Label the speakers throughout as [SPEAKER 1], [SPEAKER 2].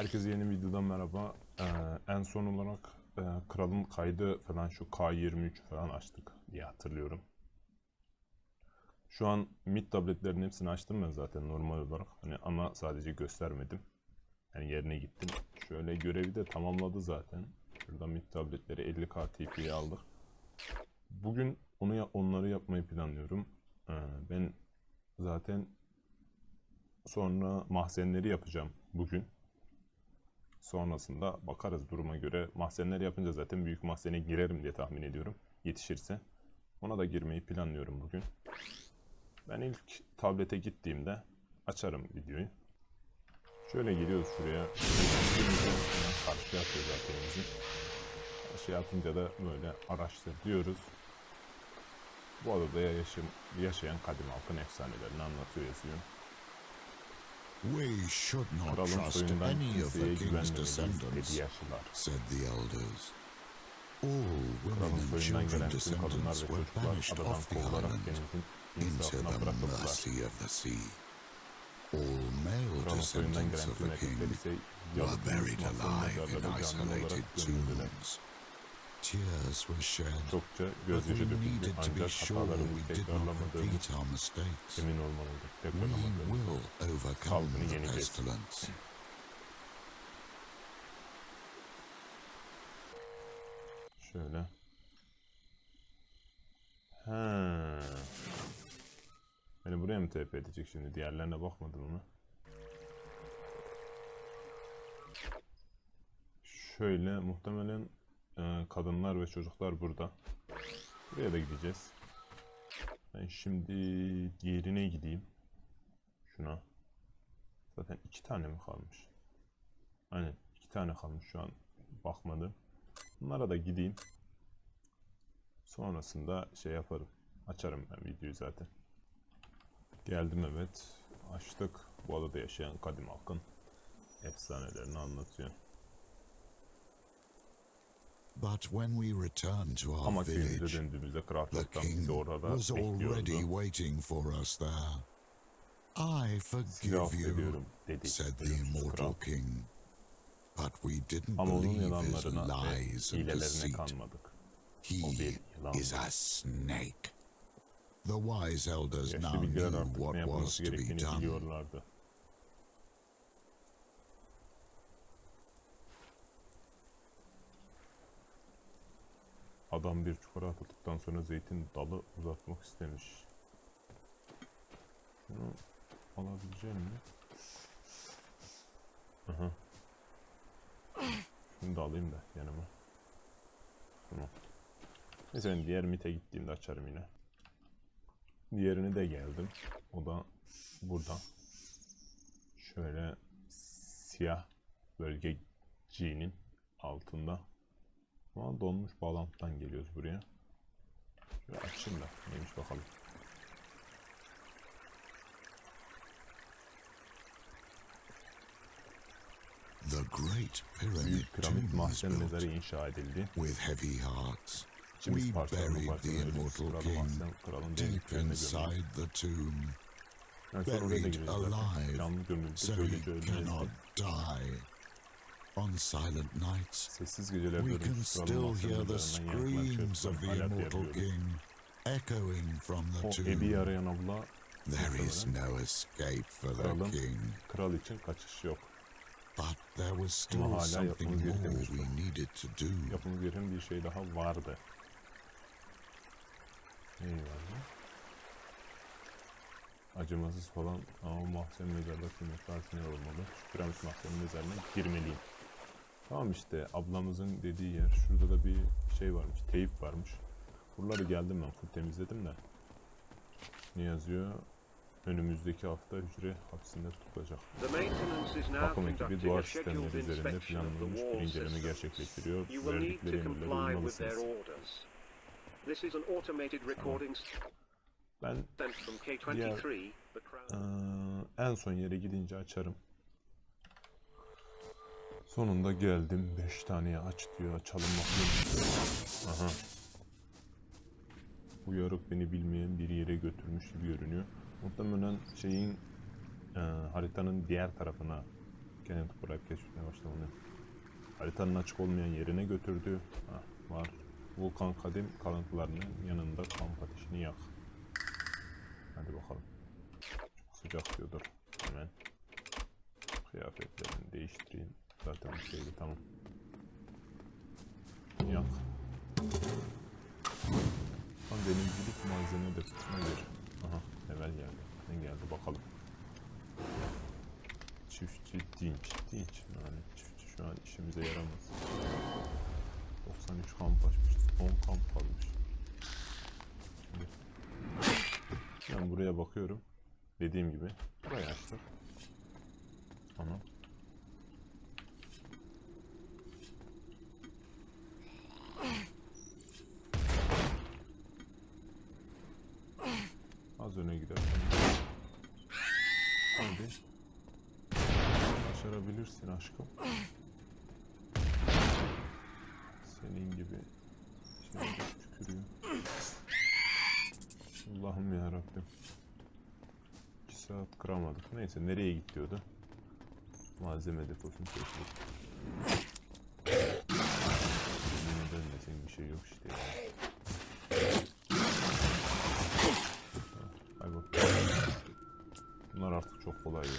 [SPEAKER 1] Herkese yeni videodan merhaba. Ee, en son olarak e, kralın kaydı falan şu K23 falan açtık diye hatırlıyorum. Şu an mid tabletlerin hepsini açtım ben zaten normal olarak. Hani ama sadece göstermedim. Yani yerine gittim. Şöyle görevi de tamamladı zaten. Şurada mid tabletleri 50k TP'ye aldık. Bugün onu ya- onları yapmayı planlıyorum. Ee, ben zaten sonra mahzenleri yapacağım bugün. Sonrasında bakarız duruma göre. Mahzenleri yapınca zaten büyük mahzene girerim diye tahmin ediyorum. Yetişirse. Ona da girmeyi planlıyorum bugün. Ben ilk tablete gittiğimde açarım videoyu. Şöyle giriyoruz şuraya. Karşıya atıyor zaten bizi. Karşıya atınca da böyle araştır diyoruz. Bu adada yaşayan kadim halkın efsanelerini anlatıyor yazıyor.
[SPEAKER 2] We should not trust any of the king's descendants, said the elders. All women and children descendants were banished off the island into the mercy of the sea. All male descendants of the king were buried alive in isolated tombs.
[SPEAKER 1] Çokça
[SPEAKER 2] but we
[SPEAKER 1] gözyaşı döküldü ancak hatalarımızı tekrarlamadığımız emin olmalıydık. Tekrarlamadığımız. Salgını yeneceğiz. Şöyle. He. Beni buraya mı TP edecek şimdi? Diğerlerine bakmadın mı? Şöyle muhtemelen e, kadınlar ve çocuklar burada. Buraya da gideceğiz. Ben şimdi diğerine gideyim. Şuna. Zaten iki tane mi kalmış? Aynen iki tane kalmış şu an. Bakmadım. Bunlara da gideyim. Sonrasında şey yaparım. Açarım ben videoyu zaten. Geldim evet. Açtık. Bu adada yaşayan kadim halkın efsanelerini anlatıyor.
[SPEAKER 2] But when we returned to our
[SPEAKER 1] Ama
[SPEAKER 2] village, the king was already waiting for us there. I forgive you, said the immortal king. But we didn't
[SPEAKER 1] Ama
[SPEAKER 2] believe his lies and deceit.
[SPEAKER 1] kanmadık.
[SPEAKER 2] He
[SPEAKER 1] O bir yılan.
[SPEAKER 2] is a snake. The wise elders now knew what was to be done.
[SPEAKER 1] Adam bir çukura atıldıktan sonra zeytin dalı uzatmak istemiş. Şunu alabileceğim mi? Aha. Şunu da alayım da yanıma. Tamam. Neyse ben diğer mite gittiğimde açarım yine. Diğerine de geldim. O da burada. Şöyle siyah bölge G'nin altında. Ama donmuş bağlantıdan geliyoruz buraya. Şöyle açayım da neymiş bakalım.
[SPEAKER 2] The great pyramid
[SPEAKER 1] piramit mahzen mezarı inşa edildi.
[SPEAKER 2] with heavy hearts. We buried the immortal king deep inside the tomb, buried alive, so he cannot die. On silent nights,
[SPEAKER 1] Sessiz
[SPEAKER 2] we can still hear the screams of the immortal king echoing from the
[SPEAKER 1] O
[SPEAKER 2] tomb.
[SPEAKER 1] evi arayan abla
[SPEAKER 2] There is no escape for the
[SPEAKER 1] Kralın
[SPEAKER 2] king,
[SPEAKER 1] kral için kaçış yok.
[SPEAKER 2] but there was still
[SPEAKER 1] hala
[SPEAKER 2] something
[SPEAKER 1] yapmamız gereken
[SPEAKER 2] more
[SPEAKER 1] bir şey
[SPEAKER 2] we
[SPEAKER 1] var.
[SPEAKER 2] needed to do.
[SPEAKER 1] Gereken bir şey daha vardı. Neyi vardı? Acımasız falan ama mahzen mezarda kıymetli ne olmalı. Şu piramit mahzen mezarına girmeliyim. Tamam işte ablamızın dediği yer. Şurada da bir şey varmış. Teyip varmış. Buraları geldim ben full temizledim de. Ne yazıyor? Önümüzdeki hafta hücre hapsinde tutulacak. Bakım ekibi duvar sistemleri üzerinde planlanmış bir inceleme gerçekleştiriyor. Verdikleri emirlere uymalısınız.
[SPEAKER 3] recording
[SPEAKER 1] Ben
[SPEAKER 3] sent from K23, the Crown.
[SPEAKER 1] Ee, en son yere gidince açarım. Sonunda geldim. 5 taneye aç diyor. Açalım bakayım. Aha. Bu yarık beni bilmeyen bir yere götürmüş gibi görünüyor. Muhtemelen şeyin e, haritanın diğer tarafına Gene bırak geçmeye başlamadı. Haritanın açık olmayan yerine götürdü. Hah, var. Vulkan kadim kalıntılarının yanında kamp ateşini yak. Hadi bakalım. Çok sıcak diyordur. Hemen. Kıyafetlerini değiştireyim. Zaten bir şeydi tamam. Yak. Lan denizcilik malzeme de nedir? Aha level geldi. Ne geldi bakalım. Çiftçi dinç. Dinç yani çiftçi şu an işimize yaramaz. 93 kamp açmışız. 10 kamp kalmış. Ben buraya bakıyorum. Dediğim gibi burayı açtık. Ana. Başarabilirsin aşkım. Senin gibi tükürüyor. Allah'ım ya Rabbim. 2 saat kıramadık. Neyse nereye git diyordu. Malzeme deposunu çektik. Yine dönmesin bir şey yok işte. Bunlar artık çok kolay ya.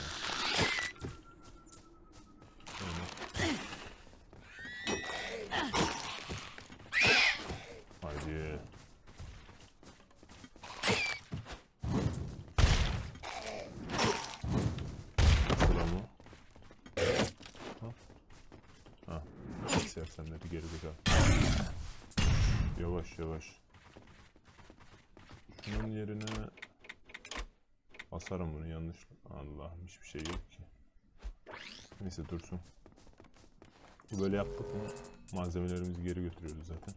[SPEAKER 1] Şöyle. Haydi. Sıra mı? Ha? Ha. Sersemleri geride kal. Yavaş yavaş. Şunun yerine basarım bunu yanlış. Allah'ım hiçbir şey yok ki. Neyse dursun. Böyle yaptık mı malzemelerimizi geri götürüyoruz zaten.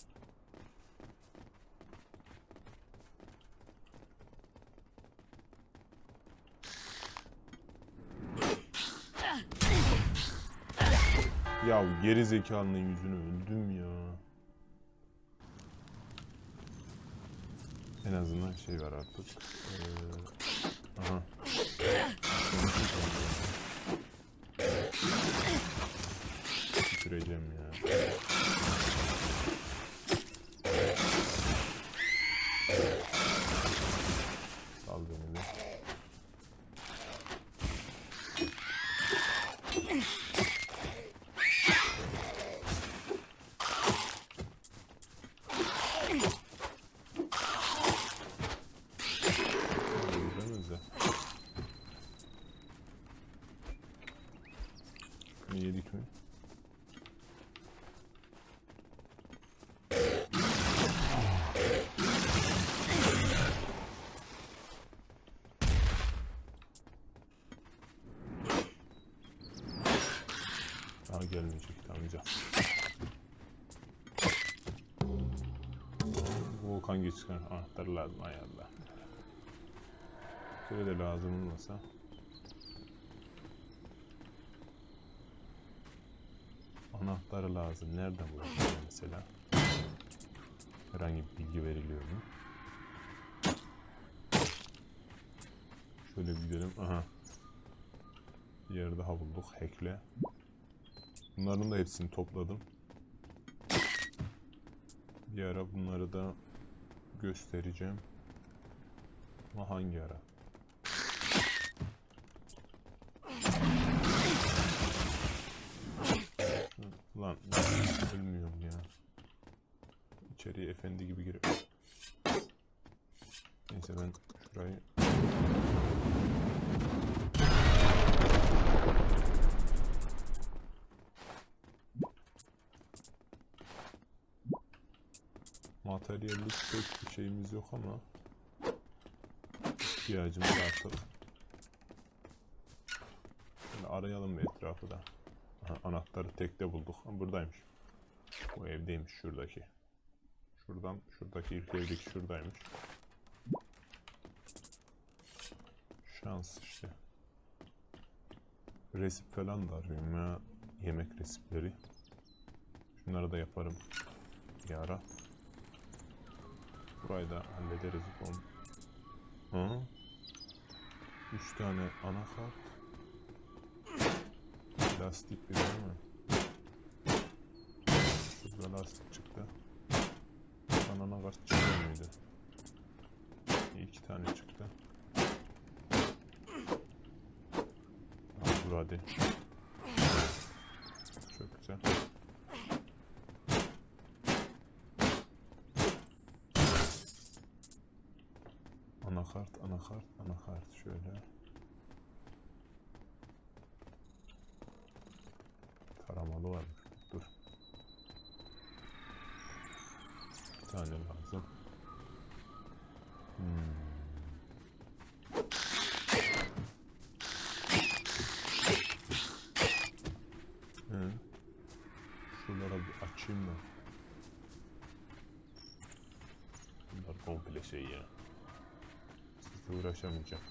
[SPEAKER 1] Ya geri zekalının yüzünü öldüm ya. En azından şey var artık. Ee, aha. Tüküreceğim ya. Sal beni de. Öldüremez de. Şunu yedik mi? Daha gelmeyecek amca. Geçken anahtar lazım hay Allah. Şöyle de lazım olmasa. Anahtarı lazım. Nereden bulacağım mesela? Herhangi bir bilgi veriliyor mu? Şöyle gidelim. Aha. Bir yer daha bulduk. Hackle. Bunların da hepsini topladım. Bir ara bunları da göstereceğim. Ama hangi ara? Lan ölmüyorum ya. İçeriye efendi gibi girip. Neyse ben şurayı materyallik pek bir şeyimiz yok ama ihtiyacımız artık. Şöyle arayalım bir etrafı da. Aha, anahtarı tekte bulduk. Ha, buradaymış. Bu evdeymiş şuradaki. Şuradan şuradaki ilk evdeki şuradaymış. Şans işte. Resip falan da arıyorum ya. Yemek resipleri. Şunları da yaparım. Bir ara. Burayı da hallederiz. Oğlum. Hı? Üç tane anakart. Lastik bir değil mi? Şurada lastik çıktı. Banana kart çıkıyor muydu? İki tane çıktı. Al dur hadi. Çok güzel. Anakart, anakart, anakart şöyle. Taramalı var. Dur. Bir tane lazım. Hmm. Hı. Şuralara bir açayım da. Bunlar komple şey ya. Sizle uğraşamayacağım.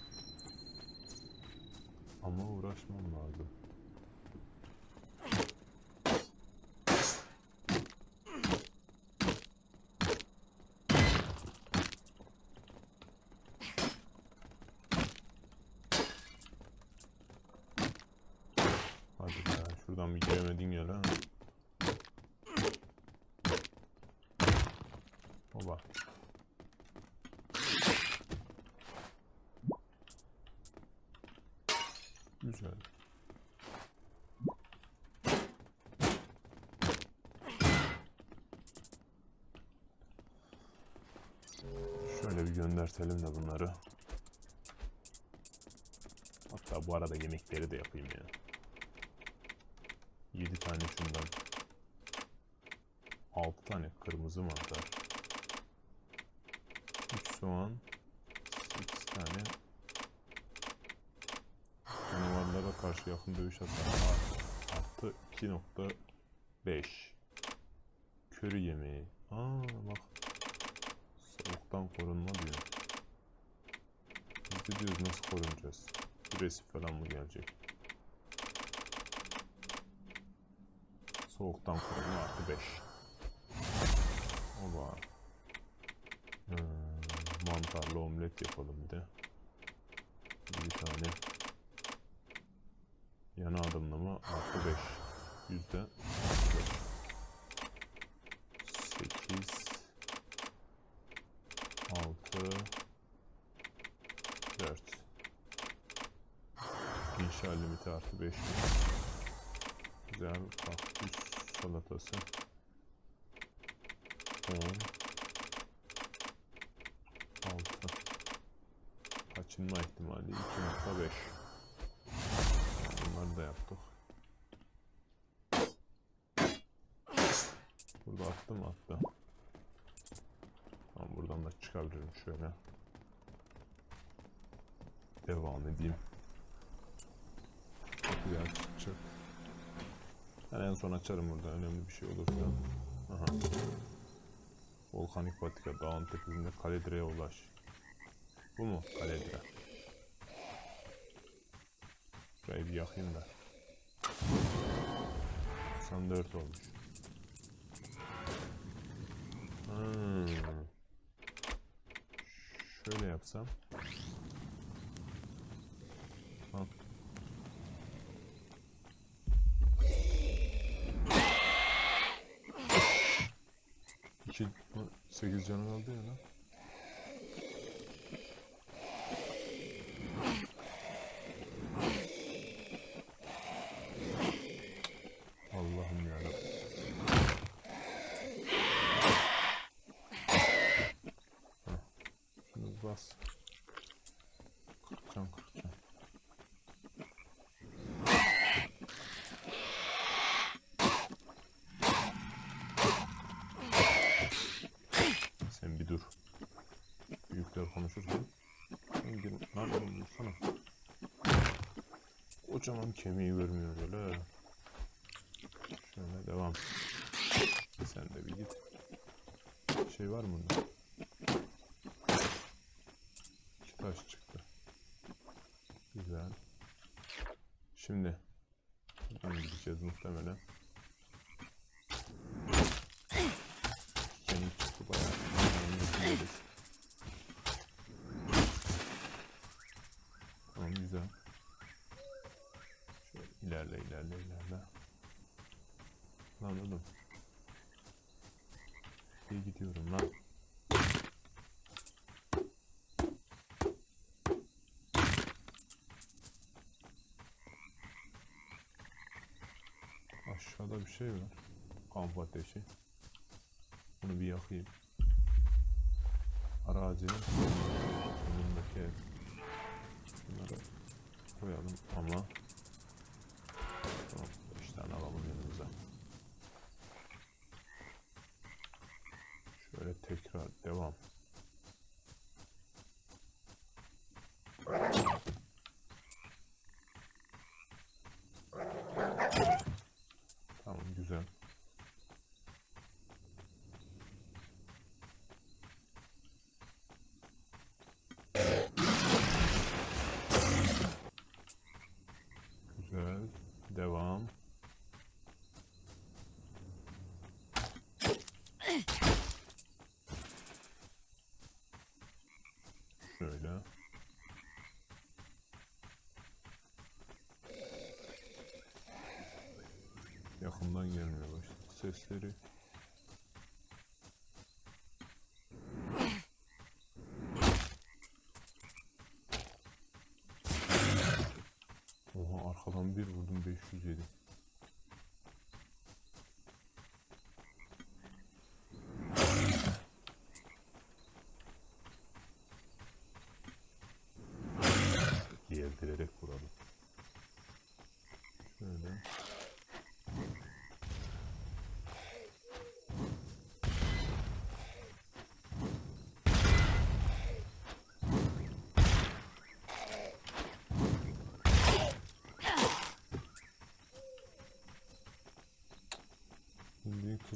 [SPEAKER 1] Ama uğraşmam lazım. Hadi ya şuradan bir giremedin lan. Baba. Güzel. Şöyle bir göndertelim de bunları. Hatta bu arada yemekleri de yapayım ya. 7 tane şundan. 6 tane kırmızı mantar. 3 soğan. 8 tane. Canavarlara karşı yakın dövüş hasarı art- arttı 2.5. Körü yemeği. Aa bak. Soğuktan korunma diyor. Biz de diyoruz nasıl korunacağız? Agresif falan mı gelecek? Soğuktan korunma artı 5. Oba. Hmm, mantarlı omlet yapalım bir de. Bir tane. Yana adımlama artı 5. Yüzde 8 35 Güzel kaktüs salatası. Tamam. 6 Kaçınma ihtimali 2.5 Bunları da yaptık. Burada attı mı attı. Tamam buradan da çıkabilirim şöyle. Devam edeyim. Kapıyı açacak ben en son açarım burada önemli bir şey olursa. Aha. Volkanik patika dağın tepesinde Kaledre'ye ulaş. Bu mu Kaledre? Şurayı bir yakayım da. 94 olmuş. Hmm. Şöyle yapsam. 2 8 canı aldı ya lan. Kocaman kemiği görmüyor öyle. Şöyle devam. Sen de bir git. Şey var mı bunda? İki taş çıktı. Güzel. Şimdi. Buradan gideceğiz muhtemelen. Kemik çıktı bayağı. Onu düşünüyoruz. Tamam güzel. Şöyle İlerle ilerle ilerle. Lan oğlum. İyi gidiyorum lan. Aşağıda bir şey var. Kamp ateşi. Bunu bir yakayım. Arazinin önündeki ev. Bunları koyalım ama Tamam, devam. Şöyle. Yakından gelmeye başladı sesleri. Oha arkadan bir vurdum 507.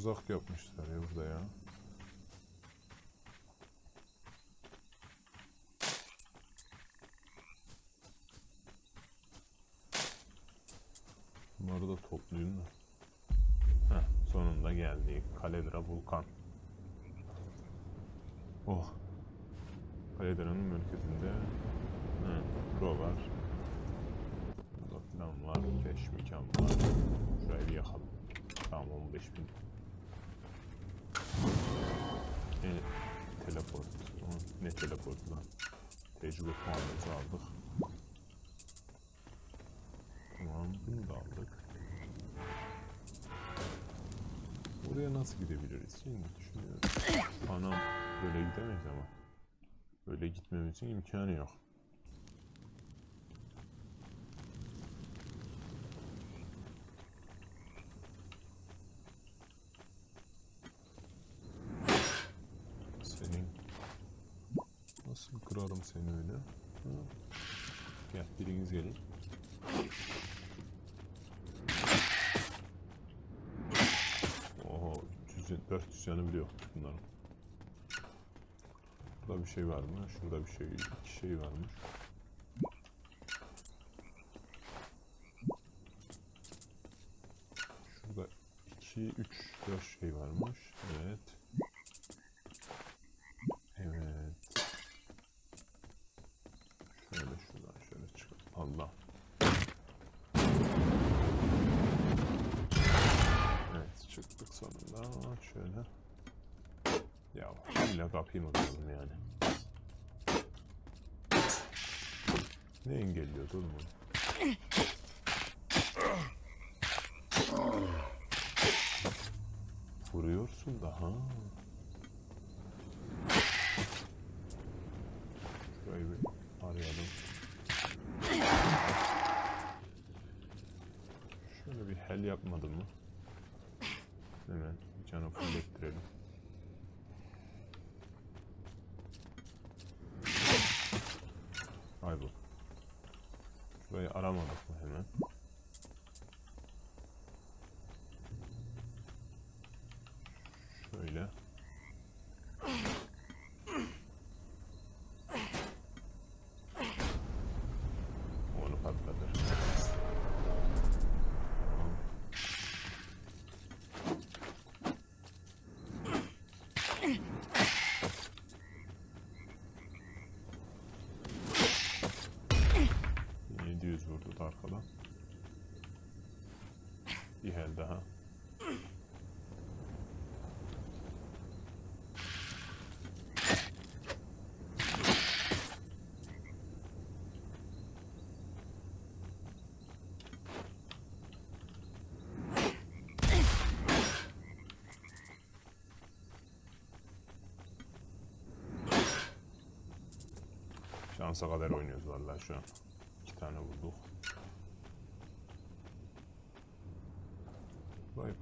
[SPEAKER 1] tuzak yapmışlar ya burada ya. Bunları da toplayayım da. Heh, sonunda geldik. Kaledra Vulkan. Oh. Kaledra'nın merkezinde. Hı, pro var. Burada falan var. Keş mekan var. Şurayı bir yakalım. Tamam 15 bin. E, teleport. Ne teleport lan? Tecrübe puanımızı aldık. Tamam bunu da aldık. Oraya nasıl gidebiliriz? Şimdi düşünüyorum. Anam böyle gidemeyiz ama. Böyle gitmemizin imkanı yok. Senin nasıl kırarım seni öyle? Ha? Gel biriniz gelin. 300 400 canı biliyor bunların. Burada bir şey var mı? Şurada bir şey, iki şey varmış. Şurada 2, 3, 4 şey varmış. Evet. Evet. Şöyle şuradan şöyle çık. Allah. Evet çıktık sonunda. Şöyle. Ya illa kapıyı mı kırdım yani? Ne engelliyordu oğlum onu? Vuruyorsun da ha. Bir arayalım. Şöyle bir hel yapmadım mı? Hemen canı fullettirelim. Ay bu. Şurayı aramadık mı hemen? Şöyle. Onu patlatır. Tamam. ...700 vurdu da arkadan. Bir el daha. Şansa kadar oynuyoruz vallahi şu an. İki tane vurduk.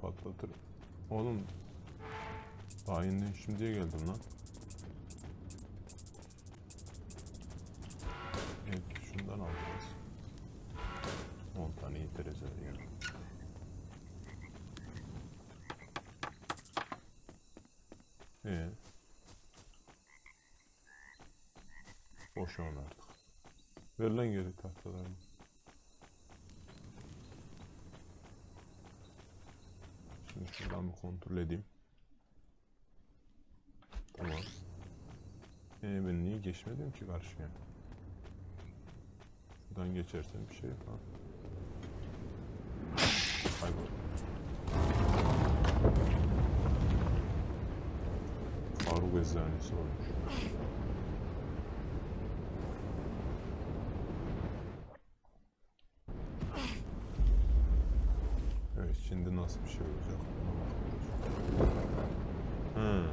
[SPEAKER 1] Burayı patlatır. Oğlum. Hainliğin şimdiye geldim lan. Evet şundan alacağız. 10 tane yeteriz ya. Ee. Boş on artık. Ver lan geri tahtalarını. Bir kontrol edeyim. Tamam. Ee, ben niye geçmedim ki karşıya? Şuradan geçersem bir şey yok ha. Kaybol. Faruk eczanesi olmuş. Evet şimdi nasıl bir şey olacak? Hmm.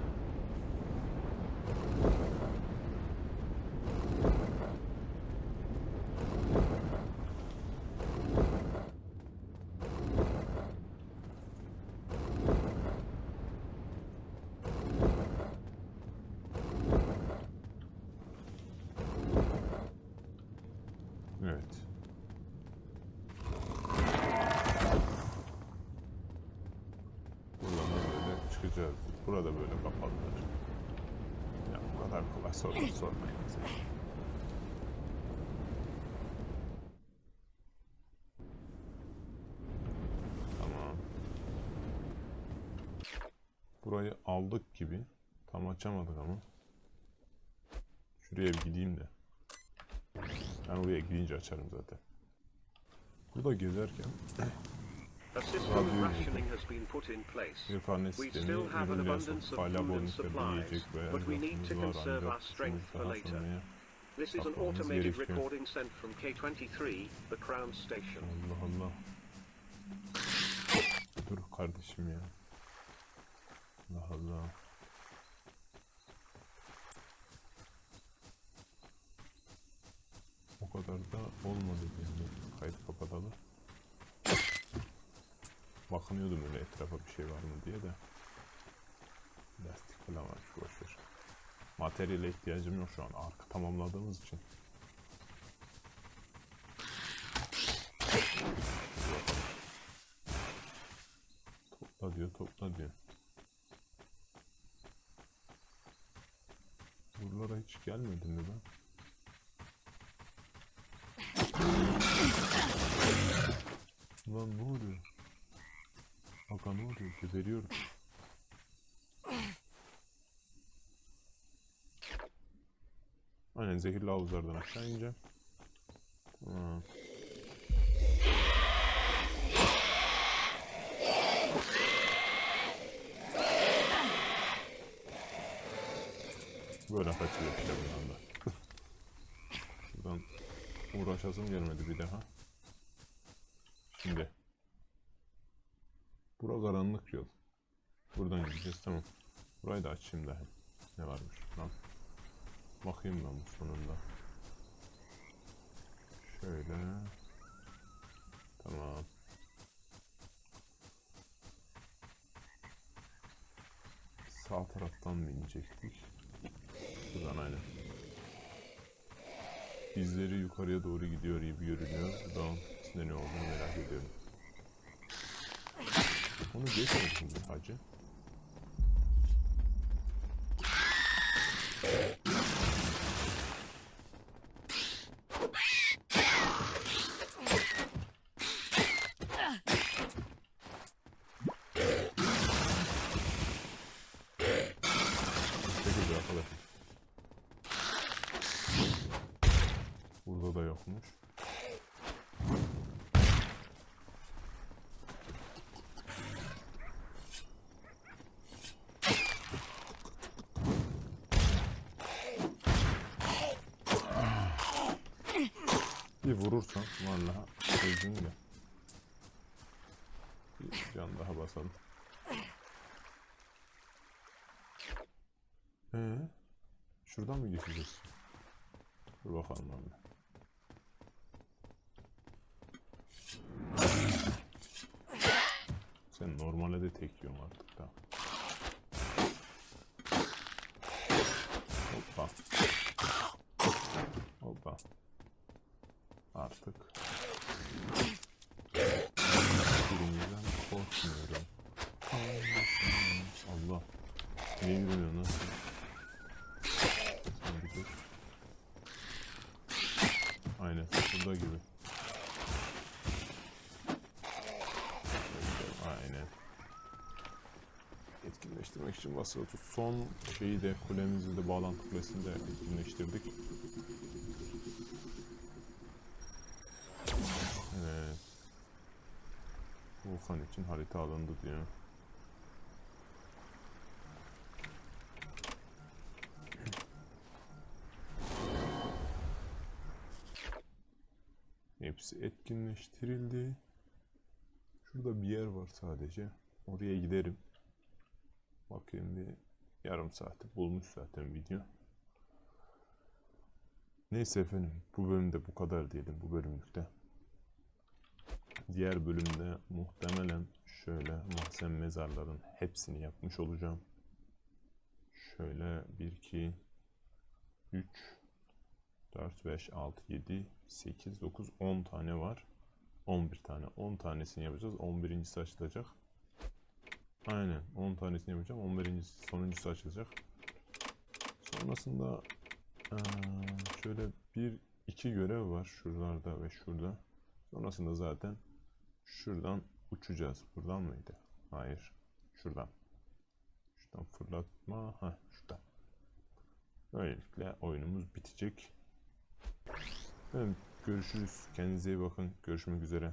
[SPEAKER 1] Evet. Buradan böyle çıkacağız. Burada böyle kapalıdır. Ya bu kadar kolay sorular sormayın bize. Tamam. Burayı aldık gibi. Tam açamadık ama. Şuraya bir gideyim de. Ben oraya gidince açarım zaten. Burada gezerken
[SPEAKER 3] A system of rationing has been put in place. We still have an abundance of food and supplies, but we need to conserve our strength for later. This is an automated recording sent from K23, the Crown Station.
[SPEAKER 1] Allah Allah. Dur kardeşim ya. Allah Allah. O kadar da olmadı yani. Kayıt kapatalım. Bakınıyordum öyle etrafa bir şey var mı diye de. Lastik falan var boşver. Materyale ihtiyacım yok şu an. Arka tamamladığımız için. Topla diyor, topla diyor. Buralara hiç gelmedim mi ben? Lan ne oluyor? Oluyor? Geberiyorum. Aynen zehirli havuzlardan aşağı ineceğim. Tamam. Böyle kaçıyor işte bundan da. Şuradan uğraşasım gelmedi bir daha. Buradan gideceğiz tamam. Burayı da açayım da. Ne varmış lan. Bakayım ben bu sonunda. Şöyle. Tamam. Sağ taraftan mı inecektik? Buradan aynen. İzleri yukarıya doğru gidiyor gibi görünüyor. Dağın içinde ne olduğunu merak ediyorum. Onu geçmesin mi hacı? Burada da yokmuş. Bir vurursan valla öldün ya. Bir can daha basalım. Ee, şuradan mı geçeceğiz? Dur bakalım abi. Sen normale de tek yiyorsun artık da. Hoppa. Hoppa. Artık. Birinciden korkmuyorum. Allah. Niye yürümüyor nasıl? Sen bir dur. Aynen. Burada gibi. Aynen. Tut. Son şeyi de kulemizi de bağlantı kulesini de etkinleştirdik. Evet. Volkan için harita alındı diyor. Hepsi etkinleştirildi. Şurada bir yer var sadece. Oraya giderim. Bakayım bir yarım saati bulmuş zaten video. Neyse efendim bu bölümde bu kadar diyelim bu bölümlükte. Diğer bölümde muhtemelen şöyle mahzen mezarların hepsini yapmış olacağım. Şöyle 1 2 3 4 5 6 7 8 9 10 tane var. 11 tane. 10 tanesini yapacağız. 11.si açılacak. Aynen. 10 tanesini yapacağım. 11. sonuncusu açılacak. Sonrasında şöyle bir iki görev var şuralarda ve şurada. Sonrasında zaten şuradan uçacağız. Buradan mıydı? Hayır. Şuradan. Şuradan fırlatma. Ha, şuradan. Böylelikle oyunumuz bitecek. Evet, görüşürüz. Kendinize iyi bakın. Görüşmek üzere.